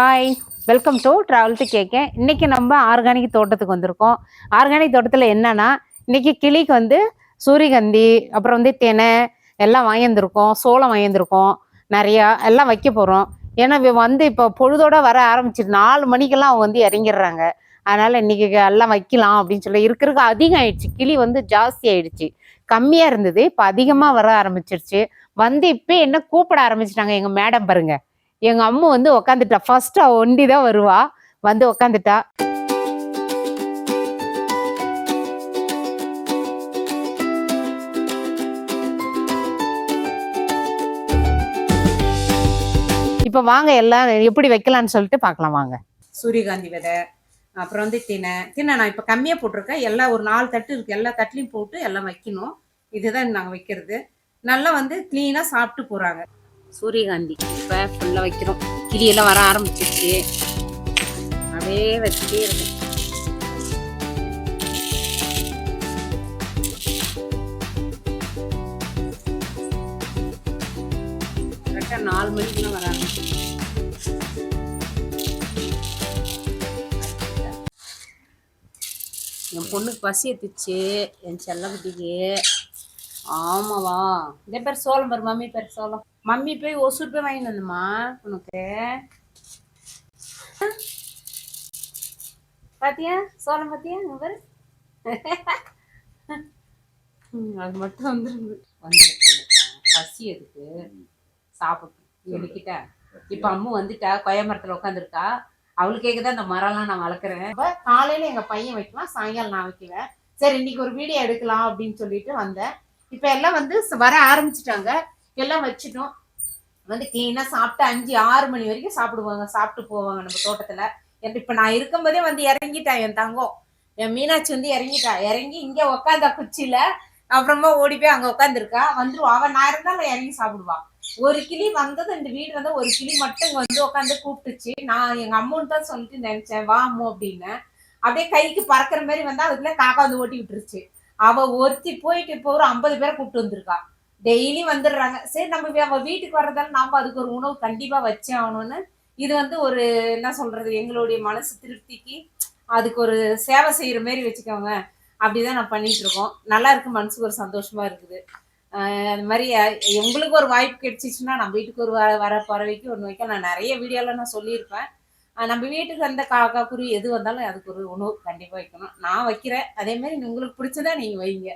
Hi welcome to travel to கேட்கேன் இன்னைக்கு நம்ம organic தோட்டத்துக்கு வந்திருக்கோம். ஆர்கானிக் தோட்டத்தில் என்னன்னா இன்னைக்கு கிளிக்கு வந்து சூரியகந்தி அப்புறம் வந்து தெனை எல்லாம் வாங்கியிருந்திருக்கோம். சோளம் வாங்கியிருந்துருக்கோம். நிறையா எல்லாம் வைக்க போகிறோம் ஏன்னா வந்து இப்போ பொழுதோட வர ஆரம்பிச்சிட்டு நாலு மணிக்கெல்லாம் அவங்க வந்து இறங்கிடுறாங்க. அதனால் இன்னைக்கு எல்லாம் வைக்கலாம் அப்படின்னு சொல்லி இருக்கிறதுக்கு அதிகம் ஆயிடுச்சு கிளி வந்து ஜாஸ்தி ஆயிடுச்சு. கம்மியாக இருந்தது. இப்போ அதிகமாக வர ஆரம்பிச்சிருச்சு. வந்து இப்போ என்ன கூப்பிட ஆரம்பிச்சிட்டாங்க எங்கள் மேடம் பாருங்கள் எங்க அம்மா வந்து உக்காந்துட்டா. ஃபர்ஸ்ட் அவ ஒண்டி தான் வருவா. வந்து உக்காந்துட்டா. இப்ப வாங்க எல்லாம் எப்படி வைக்கலாம்னு சொல்லிட்டு பார்க்கலாம் வாங்க. சூரியகாந்தி விதை அப்புறம் வந்து தினை. தினை நான் இப்போ கம்மியாக போட்டிருக்கேன். எல்லா ஒரு நாலு தட்டு இருக்கு. எல்லா தட்டுலையும் போட்டு எல்லாம் வைக்கணும். இதுதான் நாங்கள் வைக்கிறது. நல்லா வந்து க்ளீனாக சாப்பிட்டு போகிறாங்க சூரியகாந்தி. இப்போ ஃபுல்லாக வைக்கிறோம். கிளியெல்லாம் வர ஆரம்பிச்சிருச்சு. அப்படியே வச்சுட்டே இருக்கும் கரெக்டாக நாலு மணிக்கெல்லாம் வர ஆரம்பிச்சிருச்சு. என் பொண்ணுக்கு பசி எடுத்துச்சு. என் செல்லக்குட்டிக்கு. ஆமாவா. இதே பேர் சோளம் பேர் மம்மி பேர் சோளம். மம்மி போய் ஒசூர் போய் வாங்கிட்டு வந்தம்மா உனக்கு? பாத்தியா? சோளம் பாத்தியா? ம், அது மட்டும் வந்துருந்து வந்து பசி எதுக்கு? சாப்பிட்டு என்கிட்ட இப்ப அம்மு வந்துட்டா மரத்துல உட்காந்துருக்கா அவளுக்கேக்கு தான் இந்த மரம்லாம் நான் வளர்க்குறேன். காலையில எங்க பையன் வைக்கலாம் சாயங்காலம் நான் வைக்குவேன் சரி இன்னைக்கு ஒரு வீடியோ எடுக்கலாம் அப்படின்னு சொல்லிட்டு வந்தேன். இப்ப எல்லாம் வந்து வர ஆரம்பிச்சிட்டாங்க. எல்லாம் வச்சிட்டோம். வந்து கிளீனா சாப்பிட்டு அஞ்சு ஆறு மணி வரைக்கும் சாப்பிடுவாங்க சாப்பிட்டு போவாங்க நம்ம தோட்டத்துல. எனக்கு இப்ப நான் இருக்கும்போதே வந்து இறங்கிட்டான் என் தங்கம் என் மீனாட்சி வந்து இறங்கிட்டா. இறங்கி இங்க உக்காந்தா குச்சியில. அப்புறமா ஓடி போய் அங்க உட்காந்துருக்கா வந்துருவா. அவன் நான் இருந்தாலும் இறங்கி சாப்பிடுவா. ஒரு கிளி வந்தது இந்த வீடு வந்து ஒரு கிளி மட்டும் வந்து உட்காந்து கூப்பிட்டுச்சு. நான் எங்க அம்முன்னு தான் சொல்லிட்டு நினைச்சேன் வா அம்மு அப்படின்னு. அப்படியே கைக்கு பறக்கிற மாதிரி வந்தா அதுக்குள்ள காக்கா வந்து ஓட்டி விட்டுருச்சு. அவ ஒருத்தி போயிட்டு இப்போ ஒரு ஐம்பது பேரை கூப்பிட்டு வந்திருக்கா. டெய்லி வந்துடுறாங்க. சரி நம்ம வி- அவ வீட்டுக்கு வர்றதால நாம அதுக்கு ஒரு உணவு கண்டிப்பா வச்சே ஆகணும்னு இது வந்து ஒரு என்ன சொல்றது எங்களுடைய மனசு திருப்திக்கு அதுக்கு ஒரு சேவை செய்யற மாதிரி வச்சுக்கோங்க. அப்படிதான் நான் பண்ணிட்டு இருக்கோம். நல்லா இருக்கு மனசுக்கு ஒரு சந்தோஷமா இருக்குது. அது மாதிரி எங்களுக்கு ஒரு வாய்ப்பு கிடைச்சிச்சுன்னா நம்ம வீட்டுக்கு ஒரு வர வர பறவைக்கு ஒன்று வைக்க நான் நிறைய வீடியோல நான் சொல்லியிருப்பேன். நம்ம வீட்டுக்கு வந்த காக்கா குருவி எது வந்தாலும் அதுக்கு ஒரு உணவு கண்டிப்பாக வைக்கணும். நான் வைக்கிறேன். அதே மாதிரி உங்களுக்கு பிடிச்சதா நீங்கள் வைங்க.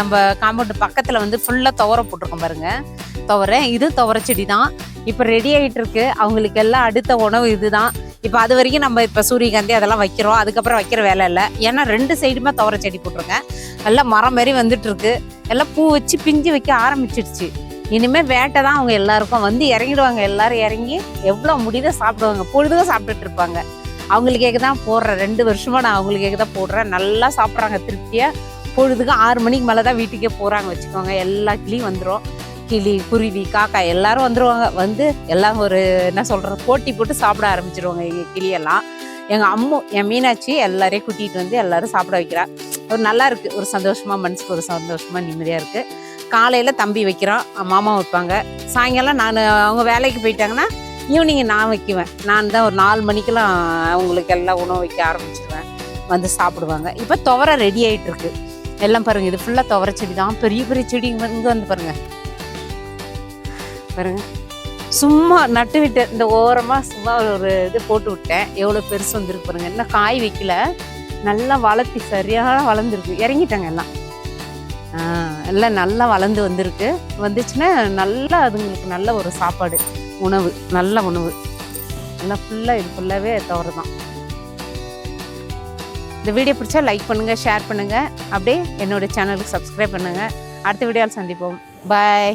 நம்ம காம்பவுண்டு பக்கத்தில் வந்து ஃபுல்லாக துவரை போட்டிருக்கோம் பாருங்க. துவரை இது துவரை செடி தான் இப்போ ரெடி ஆகிட்டு இருக்கு அவங்களுக்கு எல்லாம் அடுத்த உணவு இதுதான். இப்போ அது வரைக்கும் நம்ம இப்போ சூரியகாந்தி அதெல்லாம் வைக்கிறோம். அதுக்கப்புறம் வைக்கிற வேலை இல்லை. ஏன்னா ரெண்டு சைடுமே துவரை செடி போட்டிருக்கேன். நல்லா மரம் மாதிரி வந்துட்டு இருக்கு எல்லாம் பூ வச்சு பிஞ்சு வைக்க ஆரம்பிச்சிடுச்சு. இனிமேல் வேட்டை தான் அவங்க எல்லாருக்கும் வந்து இறங்கிடுவாங்க. எல்லாரும் இறங்கி எவ்வளோ முடியுதோ சாப்பிடுவாங்க. பொழுதும் சாப்பிட்டுட்டு இருப்பாங்க. அவங்களுக்கேக்கு தான் போடுறேன். ரெண்டு வருஷமா நான் அவங்களுக்கேக்கு தான் போடுறேன். நல்லா சாப்பிட்றாங்க. திருப்தியாக பொழுதுக்கு ஆறு மணிக்கு மேலே தான் வீட்டுக்கே போகிறாங்க வச்சுக்கோங்க. எல்லா கிளியும் வந்துடும் கிளி குருவி காக்கா எல்லாரும் வந்துடுவாங்க வந்து எல்லாம் ஒரு என்ன சொல்கிறது போட்டி போட்டு சாப்பிட ஆரம்பிச்சிருவாங்க எங்கள் கிளியெல்லாம். எங்கள் அம்மு என் மீனாட்சி எல்லாரையும் கூட்டிகிட்டு வந்து எல்லாரும் சாப்பிட வைக்கிறா. ஒரு நல்லா இருக்குது ஒரு சந்தோஷமாக மனசுக்கு ஒரு சந்தோஷமாக நிம்மதியாக இருக்குது காலையில் தம்பி வைக்கிறான். மாமா வைப்பாங்க. சாயங்காலம் நான் அவங்க வேலைக்கு போயிட்டாங்கன்னா ஈவினிங் நான் வைக்குவேன். நான் தான் ஒரு நாலு மணிக்கெல்லாம் அவங்களுக்கு எல்லாம் உணவு வைக்க ஆரம்பிச்சிடுவேன் வந்து சாப்பிடுவாங்க. இப்போ துவரை ரெடி ஆகிட்டுருக்கு எல்லாம் பாருங்க இது ஃபுல்லாக துவர செடி தான். பெரிய பெரிய செடி இங்கே வந்து பாருங்க. பாருங்க. சும்மா நட்டு விட்டேன் இந்த ஓரமாக சும்மா ஒரு இது போட்டு விட்டேன். எவ்வளோ பெருசு வந்துருக்கு பாருங்க. இன்னும் காய் வைக்கல. நல்லா வளர்த்தி சரியாக வளர்ந்துருக்கு. இறங்கிட்டாங்க எல்லாம். எல்லாம் நல்லா வளர்ந்து வந்திருக்கு. வந்துச்சுன்னா நல்லா அதுங்களுக்கு நல்ல ஒரு சாப்பாடு உணவு நல்ல உணவு. நல்லா ஃபுல்லாக இது ஃபுல்லாகவே தவறு தான் இந்த வீடியோ பிடிச்சா லைக் பண்ணுங்கள் ஷேர் பண்ணுங்கள் அப்படியே என்னோட சேனலுக்கு சப்ஸ்கிரைப் பண்ணுங்கள் அடுத்த வீடியோவில் சந்திப்போம். பாய்